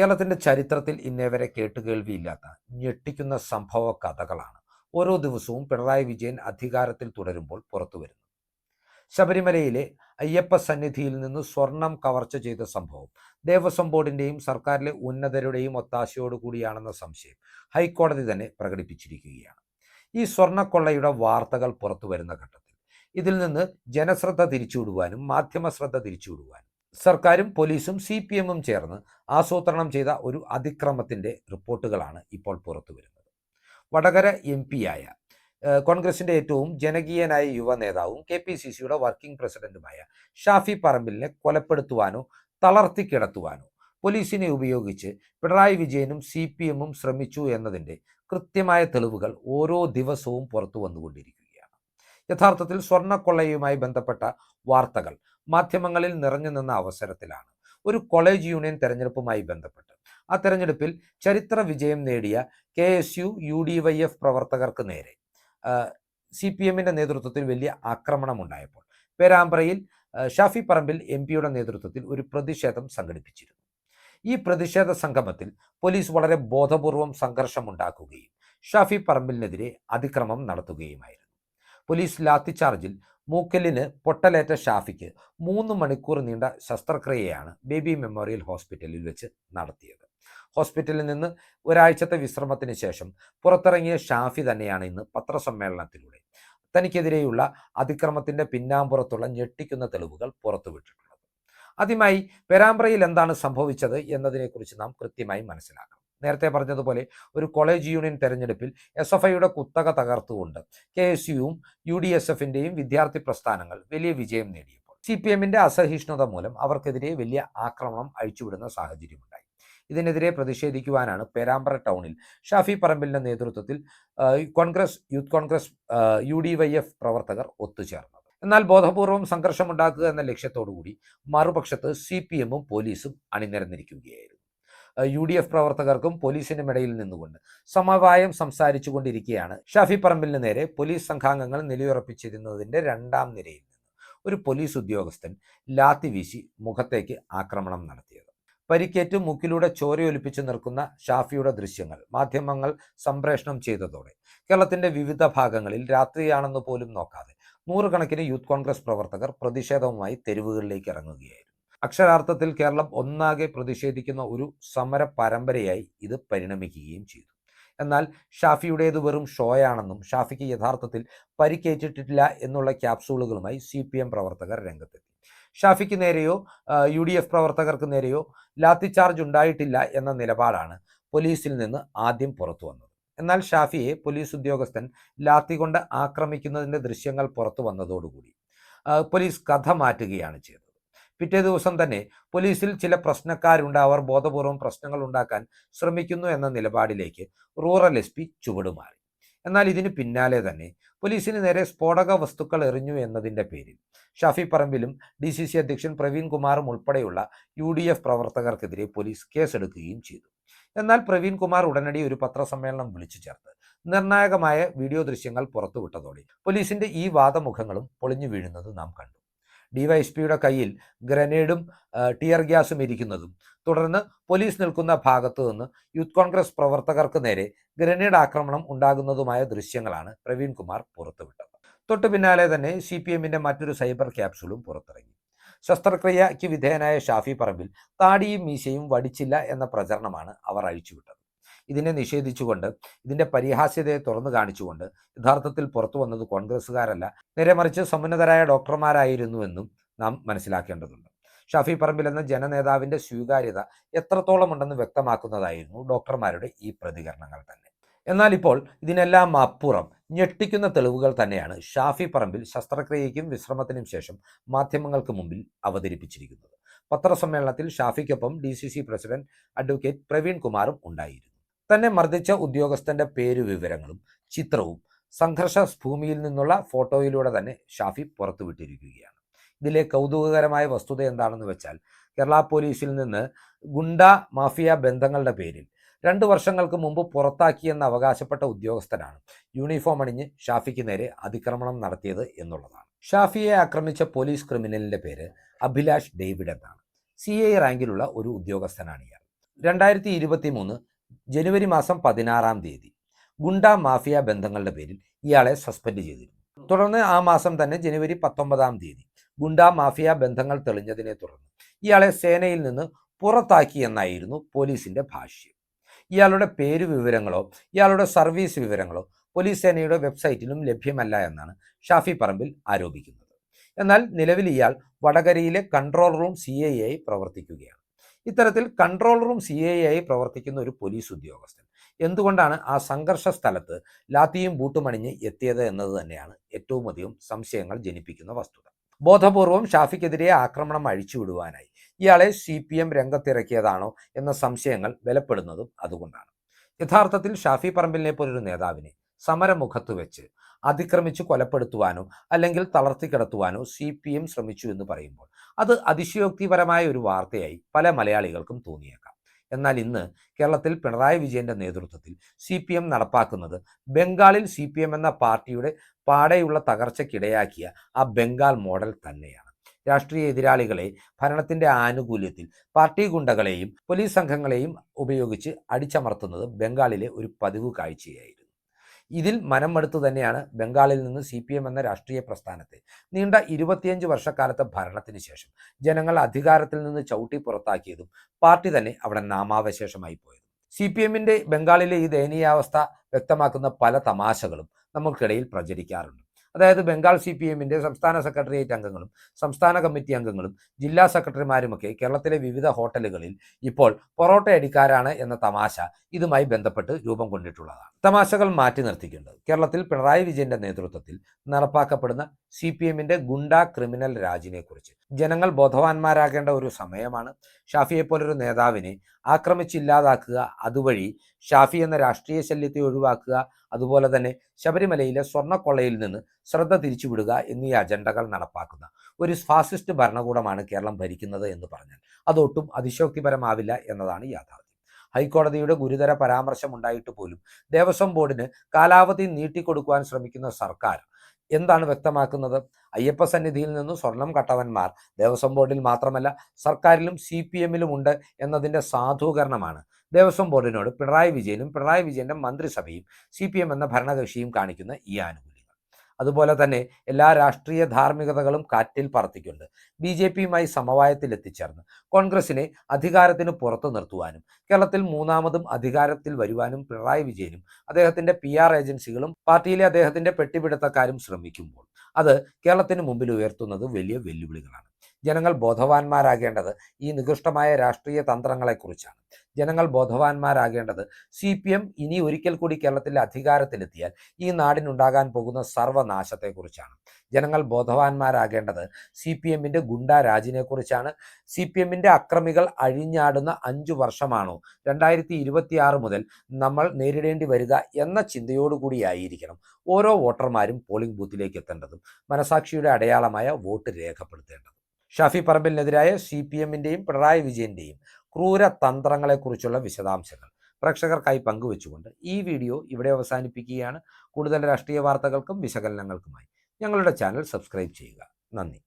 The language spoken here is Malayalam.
കേരളത്തിന്റെ ചരിത്രത്തിൽ ഇന്നേവരെ കേട്ടുകേൾവിയില്ലാത്ത ഞെട്ടിക്കുന്ന സംഭവ കഥകളാണ് ഓരോ ദിവസവും പിണറായി വിജയൻ അധികാരത്തിൽ തുടരുമ്പോൾ പുറത്തു പുറത്തുവരുന്നത് ശബരിമലയിലെ അയ്യപ്പ സന്നിധിയിൽ നിന്ന് സ്വർണം കവർച്ച ചെയ്ത സംഭവം ദേവസ്വം ബോർഡിന്റെയും സർക്കാരിലെ ഉന്നതരുടെയും ഒത്താശയോടുകൂടിയാണെന്ന സംശയം ഹൈക്കോടതി തന്നെ പ്രകടിപ്പിച്ചിരിക്കുകയാണ്. ഈ സ്വർണക്കൊള്ളയുടെ വാർത്തകൾ പുറത്തു വരുന്ന ഘട്ടത്തിൽ ഇതിൽ നിന്ന് ജനശ്രദ്ധ തിരിച്ചുവിടുവാനും മാധ്യമ ശ്രദ്ധ തിരിച്ചുവിടുവാനും സർക്കാരും പോലീസും സി പി എമ്മും ചേർന്ന് ആസൂത്രണം ചെയ്ത ഒരു അതിക്രമത്തിന്റെ റിപ്പോർട്ടുകളാണ് ഇപ്പോൾ പുറത്തു വരുന്നത്. വടകര എം പിയായ കോൺഗ്രസിന്റെ ഏറ്റവും ജനകീയനായ യുവ നേതാവും കെ പി സി സിയുടെ വർക്കിംഗ് പ്രസിഡന്റുമായ ഷാഫി പറമ്പിലിനെ കൊലപ്പെടുത്തുവാനോ തളർത്തി കിടത്തുവാനോ പോലീസിനെ ഉപയോഗിച്ച് പിണറായി വിജയനും സി പി എമ്മും ശ്രമിച്ചു എന്നതിന്റെ കൃത്യമായ തെളിവുകൾ ഓരോ ദിവസവും പുറത്തു വന്നുകൊണ്ടിരിക്കുകയാണ്. യഥാർത്ഥത്തിൽ സ്വർണക്കൊള്ളയുമായി ബന്ധപ്പെട്ട വാർത്തകൾ മാധ്യമങ്ങളിൽ നിറഞ്ഞു നിന്ന അവസരത്തിലാണ്. ഒരു കോളേജ് യൂണിയൻ തെരഞ്ഞെടുപ്പുമായി ബന്ധപ്പെട്ട്. ആ തെരഞ്ഞെടുപ്പിൽ ചരിത്ര വിജയം നേടിയ K S U U D Y F പ്രവർത്തകർക്ക് നേരെ സി പി എമ്മിന്റെ നേതൃത്വത്തിൽ വലിയ ആക്രമണമുണ്ടായപ്പോൾ പേരാമ്പ്രയിൽ ആ, ഷാഫി പറമ്പിൽ എം പിയുടെ നേതൃത്വത്തിൽ ഒരു പ്രതിഷേധം സംഘടിപ്പിച്ചിരുന്നു. ഈ പ്രതിഷേധ സംഗമത്തിൽ പോലീസ് വളരെ ബോധപൂർവം സംഘർഷമുണ്ടാക്കുകയും ഷാഫി പറമ്പിലിനെതിരെ അതിക്രമം നടത്തുകയുമായിരുന്നു. പോലീസ് ലാത്തിച്ചാർജിൽ മൂക്കലിന് പൊട്ടലേറ്റ ഷാഫിക്ക് മൂന്ന് മണിക്കൂർ നീണ്ട ശസ്ത്രക്രിയയാണ് ബേബി മെമ്മോറിയൽ ഹോസ്പിറ്റലിൽ വെച്ച് നടത്തിയത്. ഹോസ്പിറ്റലിൽ നിന്ന് ഒരാഴ്ചത്തെ വിശ്രമത്തിന് ശേഷം പുറത്തിറങ്ങിയ ഷാഫി തന്നെയാണ് ഇന്ന് പത്രസമ്മേളനത്തിലൂടെ തനിക്കെതിരെയുള്ള അതിക്രമത്തിന്റെ പിന്നാമ്പുറത്തുള്ള ഞെട്ടിക്കുന്ന തെളിവുകൾ പുറത്തുവിട്ടിട്ടുള്ളത്. ആദ്യമായി പെരാമ്പ്രയിൽ എന്താണ് സംഭവിച്ചത് എന്നതിനെക്കുറിച്ച് നാം കൃത്യമായി മനസ്സിലാക്കണം. നേരത്തെ പറഞ്ഞതുപോലെ ഒരു കോളേജ് യൂണിയൻ തെരഞ്ഞെടുപ്പിൽ എസ് എഫ് ഐയുടെ കുത്തക തകർത്തുകൊണ്ട് കെ എസ് യുവും യു ഡി എസ് എഫിന്റെയും വിദ്യാർത്ഥി പ്രസ്ഥാനങ്ങൾ വലിയ വിജയം നേടിയപ്പോൾ സി പി എമ്മിന്റെ അസഹിഷ്ണുത മൂലം അവർക്കെതിരെ വലിയ ആക്രമണം അഴിച്ചുവിടുന്ന സാഹചര്യമുണ്ടായി. ഇതിനെതിരെ പ്രതിഷേധിക്കുവാനാണ് പേരാമ്പ്ര ടൗണിൽ ഷാഫി പറമ്പിലിന്റെ നേതൃത്വത്തിൽ Congress youth Congress U D Y F പ്രവർത്തകർ ഒത്തുചേർന്നത്. എന്നാൽ ബോധപൂർവം സംഘർഷമുണ്ടാക്കുക എന്ന ലക്ഷ്യത്തോടുകൂടി മറുപക്ഷത്ത് സി പി എമ്മും പോലീസും അണിനിരന്നിരിക്കുകയായിരുന്നു. യു ഡി എഫ് പ്രവർത്തകർക്കും പോലീസിനും ഇടയിൽ നിന്നുകൊണ്ട് സമവായം സംസാരിച്ചു കൊണ്ടിരിക്കുകയാണ് ഷാഫി പറമ്പിലിന് നേരെ പോലീസ് സംഘാംഗങ്ങൾ നിലയുറപ്പിച്ചിരുന്നതിന്റെ രണ്ടാം നിരയിൽ നിന്ന് ഒരു പോലീസ് ഉദ്യോഗസ്ഥൻ ലാത്തി വീശി മുഖത്തേക്ക് ആക്രമണം നടത്തിയത്. പരിക്കേറ്റ് മുക്കിലൂടെ ചോരയൊലിപ്പിച്ച് നിൽക്കുന്ന ഷാഫിയുടെ ദൃശ്യങ്ങൾ മാധ്യമങ്ങൾ സംപ്രേഷണം ചെയ്തതോടെ കേരളത്തിന്റെ വിവിധ ഭാഗങ്ങളിൽ രാത്രിയാണെന്ന് പോലും നോക്കാതെ നൂറുകണക്കിന് യൂത്ത് കോൺഗ്രസ് പ്രവർത്തകർ പ്രതിഷേധവുമായി തെരുവുകളിലേക്ക് ഇറങ്ങുകയായിരുന്നു. അക്ഷരാർത്ഥത്തിൽ കേരളം ഒന്നാകെ പ്രതിഷേധിക്കുന്ന ഒരു സമര പരമ്പരയായി ഇത് പരിണമിക്കുകയും ചെയ്തു. എന്നാൽ ഷാഫിയുടേത് വെറും ഷോയാണെന്നും ഷാഫിക്ക് യഥാർത്ഥത്തിൽ പരിക്കേറ്റിട്ടില്ല എന്നുള്ള ക്യാപ്സൂളുകളുമായി സി പി എം പ്രവർത്തകർ രംഗത്തെത്തി. ഷാഫിക്ക് നേരെയോ യു ഡി എഫ് പ്രവർത്തകർക്ക് നേരെയോ ലാത്തിചാർജ് ഉണ്ടായിട്ടില്ല എന്ന നിലപാടാണ് പോലീസിൽ നിന്ന് ആദ്യം പുറത്തു വന്നത്. എന്നാൽ ഷാഫിയെ പോലീസ് ഉദ്യോഗസ്ഥൻ ലാത്തി കൊണ്ട് ആക്രമിക്കുന്നതിന്റെ ദൃശ്യങ്ങൾ പുറത്തു വന്നതോടുകൂടി പോലീസ് കഥ മാറ്റുകയാണ് ചെയ്തത്. പിറ്റേ ദിവസം തന്നെ പോലീസിൽ ചില പ്രശ്നക്കാരുണ്ട്. അവർ ബോധപൂർവം പ്രശ്നങ്ങൾ ഉണ്ടാക്കാൻ ശ്രമിക്കുന്നു എന്ന നിലപാടിലേക്ക് റൂറൽ എസ് പി ചുവടുമാറി. എന്നാൽ ഇതിന് പിന്നാലെ തന്നെ പോലീസിന് നേരെ സ്ഫോടക വസ്തുക്കൾ എറിഞ്ഞു എന്നതിന്റെ പേരിൽ ഷാഫി പറമ്പിലും ഡി സി സി അധ്യക്ഷൻ പ്രവീൺ കുമാറും ഉൾപ്പെടെയുള്ള യു ഡി എഫ് പ്രവർത്തകർക്കെതിരെ പോലീസ് കേസെടുക്കുകയും ചെയ്തു. എന്നാൽ പ്രവീൺ കുമാർ ഉടനടി ഒരു പത്രസമ്മേളനം വിളിച്ചു ചേർത്ത് നിർണായകമായ വീഡിയോ ദൃശ്യങ്ങൾ പുറത്തുവിട്ടതോടെ പോലീസിന്റെ ഈ വാദമുഖങ്ങളും പൊളിഞ്ഞു വീഴുന്നത് നാം കണ്ടു. ഡിവൈഎസ്പിയുടെ കയ്യിൽ ഗ്രനേഡും ടിയർ ഗ്യാസും ഇരിക്കുന്നതും. തുടർന്ന് പോലീസ് നിൽക്കുന്ന ഭാഗത്തു നിന്ന് യൂത്ത് കോൺഗ്രസ് പ്രവർത്തകർക്ക് നേരെ ഗ്രനേഡ് ആക്രമണം ഉണ്ടാകുന്നതുമായ ദൃശ്യങ്ങളാണ് പ്രവീൺ കുമാർ പുറത്തുവിട്ടത്. തൊട്ടു പിന്നാലെ തന്നെ സി പി എമ്മിന്റെ മറ്റൊരു സൈബർ ക്യാപ്സൂളും പുറത്തിറങ്ങി. ശസ്ത്രക്രിയയ്ക്ക് വിധേയനായ ഷാഫി പറമ്പിൽ താടിയും മീശയും വടിച്ചില്ല എന്ന പ്രചരണമാണ് അവർ അഴിച്ചുവിട്ടത്. ഇതിനെ നിഷേധിച്ചുകൊണ്ട് ഇതിന്റെ പരിഹാസ്യതയെ തുറന്നു കാണിച്ചുകൊണ്ട് യഥാർത്ഥത്തിൽ പുറത്തു വന്നത് കോൺഗ്രസ്സുകാരല്ല. നേരെ മറിച്ച് സമുന്നതരായ ഡോക്ടർമാരായിരുന്നുവെന്നും നാം മനസ്സിലാക്കേണ്ടതുണ്ട്. ഷാഫി പറമ്പിൽ എന്ന ജനനേതാവിന്റെ സ്വീകാര്യത എത്രത്തോളം ഉണ്ടെന്ന് വ്യക്തമാക്കുന്നതായിരുന്നു ഡോക്ടർമാരുടെ ഈ പ്രതികരണങ്ങൾ തന്നെ. എന്നാൽ ഇപ്പോൾ ഇതിനെല്ലാം അപ്പുറം ഞെട്ടിക്കുന്ന തെളിവുകൾ തന്നെയാണ് ഷാഫി പറമ്പിൽ ശസ്ത്രക്രിയയ്ക്കും വിശ്രമത്തിനും ശേഷം മാധ്യമങ്ങൾക്ക് മുമ്പിൽ അവതരിപ്പിച്ചിരിക്കുന്നത്. പത്രസമ്മേളനത്തിൽ ഷാഫിക്കൊപ്പം D C C president advocate Praveen കുമാറും ഉണ്ടായിരുന്നു. തന്നെ മർദ്ദിച്ച ഉദ്യോഗസ്ഥന്റെ പേരു വിവരങ്ങളും ചിത്രവും സംഘർഷ ഭൂമിയിൽ നിന്നുള്ള ഫോട്ടോയിലൂടെ തന്നെ ഷാഫി പുറത്തുവിട്ടിരിക്കുകയാണ്. ഇതിലെ കൗതുകകരമായ വസ്തുത എന്താണെന്ന് വെച്ചാൽ കേരള പോലീസിൽ നിന്ന് ഗുണ്ട മാഫിയ ബന്ധങ്ങളുടെ പേരിൽ രണ്ട് വർഷങ്ങൾക്ക് മുമ്പ് പുറത്താക്കിയെന്ന് അവകാശപ്പെട്ട ഉദ്യോഗസ്ഥനാണ് യൂണിഫോം അണിഞ്ഞ് ഷാഫിക്ക് നേരെ അതിക്രമണം നടത്തിയത് എന്നുള്ളതാണ്. ഷാഫിയെ ആക്രമിച്ച പോലീസ് ക്രിമിനലിന്റെ പേര് അഭിലാഷ് ഡേവിഡ് എന്നാണ് സി ഐ റാങ്കിലുള്ള ഒരു ഉദ്യോഗസ്ഥനാണ് ഇയാൾ. രണ്ടായിരത്തി ഇരുപത്തി മൂന്ന് ജനുവരി മാസം പതിനാറാം തീയതി. ഗുണ്ട മാഫിയ ബന്ധങ്ങളുടെ പേരിൽ ഇയാളെ സസ്പെൻഡ് ചെയ്തിരുന്നു. തുടർന്ന് ആ മാസം തന്നെ ജനുവരി പത്തൊമ്പതാം തീയതി ഗുണ്ട മാഫിയ ബന്ധങ്ങൾ തെളിഞ്ഞതിനെ തുടർന്ന് ഇയാളെ സേനയിൽ നിന്ന് പുറത്താക്കി എന്നായിരുന്നു പോലീസിന്റെ ഭാഷ്യം. ഇയാളുടെ പേര് വിവരങ്ങളോ ഇയാളുടെ സർവീസ് വിവരങ്ങളോ പോലീസ് സേനയുടെ വെബ്സൈറ്റിലും ലഭ്യമല്ല എന്നാണ് ഷാഫി പറമ്പിൽ ആരോപിക്കുന്നത്. എന്നാൽ നിലവിൽ ഇയാൾ വടകരയിലെ കൺട്രോൾ റൂം സി ഐ ആയി പ്രവർത്തിക്കുകയാണ്. ഇത്തരത്തിൽ കൺട്രോൾ റൂം സി ആയി പ്രവർത്തിക്കുന്ന ഒരു പോലീസ് ഉദ്യോഗസ്ഥൻ. എന്തുകൊണ്ടാണ് ആ സംഘർഷ സ്ഥലത്ത് ലാത്തിയും ബൂട്ടുമണിഞ്ഞ് എത്തിയത് എന്നത് തന്നെയാണ് ഏറ്റവും അധികം സംശയങ്ങൾ ജനിപ്പിക്കുന്ന വസ്തുത. ബോധപൂർവം ഷാഫിക്കെതിരെ ആക്രമണം അഴിച്ചുവിടുവാനായി ഇയാളെ സി പി എം രംഗത്തിറക്കിയതാണോ എന്ന സംശയങ്ങൾ ബലപ്പെടുന്നതും അതുകൊണ്ടാണ്. യഥാർത്ഥത്തിൽ ഷാഫി പറമ്പിലിനെ പോലൊരു നേതാവിനെ സമരമുഖത്ത് വെച്ച് അതിക്രമിച്ച് കൊലപ്പെടുത്തുവാനോ അല്ലെങ്കിൽ തളർത്തിക്കിടത്തുവാനോ സി പി എം ശ്രമിച്ചു എന്ന് പറയുമ്പോൾ അത് അതിശയോക്തിപരമായ ഒരു വാർത്തയായി പല മലയാളികൾക്കും തോന്നിയേക്കാം. എന്നാൽ ഇന്ന് കേരളത്തിൽ പിണറായി വിജയന്റെ നേതൃത്വത്തിൽ സി പി എം നടപ്പാക്കുന്നത് ബംഗാളിൽ സി പി എം എന്ന പാർട്ടിയുടെ പാടെയുള്ള തകർച്ചയ്ക്കിടയാക്കിയ ആ ബംഗാൾ മോഡൽ തന്നെയാണ്. രാഷ്ട്രീയ എതിരാളികളെ ഭരണത്തിന്റെ ആനുകൂല്യത്തിൽ പാർട്ടി ഗുണ്ടകളെയും പോലീസ് സംഘങ്ങളെയും ഉപയോഗിച്ച് അടിച്ചമർത്തുന്നത് ബംഗാളിലെ ഒരു പതിവ് കാഴ്ചയായിരുന്നു ഇതിൽ മനം തന്നെയാണ് ബംഗാളിൽ നിന്ന് സി പി എം എന്ന രാഷ്ട്രീയ പ്രസ്ഥാനത്തെ നീണ്ട ഇരുപത്തിയഞ്ച് വർഷക്കാലത്തെ ഭരണത്തിന് ശേഷം ജനങ്ങൾ അധികാരത്തിൽ നിന്ന് ചവിട്ടി പുറത്താക്കിയതും പാർട്ടി തന്നെ അവിടെ നാമാവശേഷമായി പോയതും. സി പി എമ്മിന്റെ ബംഗാളിലെ ഈ ദയനീയാവസ്ഥ വ്യക്തമാക്കുന്ന പല തമാശകളും നമുക്കിടയിൽ പ്രചരിക്കാറുണ്ട്. അതായത് ബംഗാൾ സി പി എമ്മിന്റെ സംസ്ഥാന സെക്രട്ടേറിയറ്റ് അംഗങ്ങളും സംസ്ഥാന കമ്മിറ്റി അംഗങ്ങളും ജില്ലാ സെക്രട്ടറിമാരുമൊക്കെ കേരളത്തിലെ വിവിധ ഹോട്ടലുകളിൽ ഇപ്പോൾ പൊറോട്ട അടിക്കാരാണ് എന്ന തമാശ ഇതുമായി ബന്ധപ്പെട്ട് രൂപം കൊണ്ടിട്ടുള്ളതാണ്. തമാശകൾ മാറ്റി നിർത്തിക്കേണ്ടത് കേരളത്തിൽ പിണറായി വിജയന്റെ നേതൃത്വത്തിൽ നടപ്പാക്കപ്പെടുന്ന സി പി എമ്മിന്റെ ഗുണ്ട ക്രിമിനൽ രാജിനെ കുറിച്ച് ജനങ്ങൾ ബോധവാന്മാരാകേണ്ട ഒരു സമയമാണ്. ഷാഫിയെ പോലൊരു നേതാവിനെ ആക്രമിച്ചില്ലാതാക്കുക അതുവഴി ഷാഫി എന്ന രാഷ്ട്രീയ ശല്യത്തെ ഒഴിവാക്കുക അതുപോലെ തന്നെ ശബരിമലയിലെ സ്വർണക്കൊള്ളയിൽ നിന്ന് ശ്രദ്ധ തിരിച്ചുവിടുക എന്നീ അജണ്ടകൾ നടപ്പാക്കുന്ന ഒരു ഫാസിസ്റ്റ് ഭരണകൂടമാണ് കേരളം ഭരിക്കുന്നത് എന്ന് പറഞ്ഞാൽ. അതൊട്ടും അതിശോക്തിപരമാവില്ല എന്നതാണ് യാഥാർത്ഥ്യം. ഹൈക്കോടതിയുടെ ഗുരുതര പരാമർശം ഉണ്ടായിട്ട് പോലും ദേവസ്വം ബോർഡിന് കാലാവധി നീട്ടിക്കൊടുക്കുവാൻ ശ്രമിക്കുന്ന സർക്കാർ എന്താണ് വ്യക്തമാക്കുന്നത്? അയ്യപ്പ സന്നിധിയിൽ നിന്ന് സ്വർണം കട്ടവന്മാർ ദേവസ്വം ബോർഡിൽ മാത്രമല്ല സർക്കാരിലും സി പി എമ്മിലും ഉണ്ട് എന്നതിന്റെ സാധൂകരണമാണ്. ദേവസ്വം ബോർഡിനോട് പിണറായി വിജയനും പിണറായി വിജയന്റെ മന്ത്രിസഭയും സി പി എം എന്ന ഭരണകക്ഷിയും കാണിക്കുന്ന ഈ ആനുകൂല്യങ്ങൾ. അതുപോലെ തന്നെ എല്ലാ രാഷ്ട്രീയ ധാർമ്മികതകളും കാറ്റിൽ പറത്തിക്കൊണ്ട് ബി ജെ പിയുമായി സമവായത്തിൽ എത്തിച്ചേർന്ന് കോൺഗ്രസിനെ അധികാരത്തിന് പുറത്തു നിർത്തുവാനും കേരളത്തിൽ മൂന്നാമതും അധികാരത്തിൽ വരുവാനും പിണറായി വിജയനും അദ്ദേഹത്തിന്റെ പി ആർ ഏജൻസികളും പാർട്ടിയിലെ അദ്ദേഹത്തിന്റെ പെട്ടിപിടുത്തക്കാരും ശ്രമിക്കുമ്പോൾ അത് കേരളത്തിന് മുമ്പിൽ ഉയർത്തുന്നത് വലിയ വെല്ലുവിളികളാണ്. ജനങ്ങൾ ബോധവാന്മാരാകേണ്ടത് ഈ നികൃഷ്ടമായ രാഷ്ട്രീയ തന്ത്രങ്ങളെക്കുറിച്ചാണ്. ജനങ്ങൾ ബോധവാന്മാരാകേണ്ടത് സി പി എം ഇനി ഒരിക്കൽ കൂടി കേരളത്തിൽ അധികാരത്തിലെത്തിയാൽ ഈ നാടിനുണ്ടാകാൻ പോകുന്ന സർവനാശത്തെക്കുറിച്ചാണ്. ജനങ്ങൾ ബോധവാന്മാരാകേണ്ടത് സി പി എമ്മിന്റെ ഗുണ്ട രാജിനെക്കുറിച്ചാണ്. സി പി എമ്മിന്റെ അക്രമികൾ അഴിഞ്ഞാടുന്ന അഞ്ചു വർഷമാണോ? രണ്ടായിരത്തി ഇരുപത്തി ആറ് മുതൽ നമ്മൾ നേരിടേണ്ടി വരിക എന്ന ചിന്തയോടുകൂടിയായിരിക്കണം ഓരോ വോട്ടർമാരും പോളിംഗ് ബൂത്തിലേക്ക് എത്തേണ്ടതും മനസാക്ഷിയുടെ അടയാളമായ വോട്ട് രേഖപ്പെടുത്തേണ്ടതും. ഷാഫി പറമ്പിലിനെതിരായ സി പി എമ്മിന്റെയും പിണറായി വിജയന്റെയും ക്രൂര തന്ത്രങ്ങളെക്കുറിച്ചുള്ള വിശദാംശങ്ങൾ പ്രേക്ഷകർക്കായി പങ്കുവെച്ചുകൊണ്ട് ഈ വീഡിയോ ഇവിടെ അവസാനിപ്പിക്കുകയാണ്. കൂടുതൽ രാഷ്ട്രീയ വാർത്തകൾക്കും വിശകലനങ്ങൾക്കുമായി ഞങ്ങളുടെ ചാനൽ സബ്സ്ക്രൈബ് ചെയ്യുക. നന്ദി.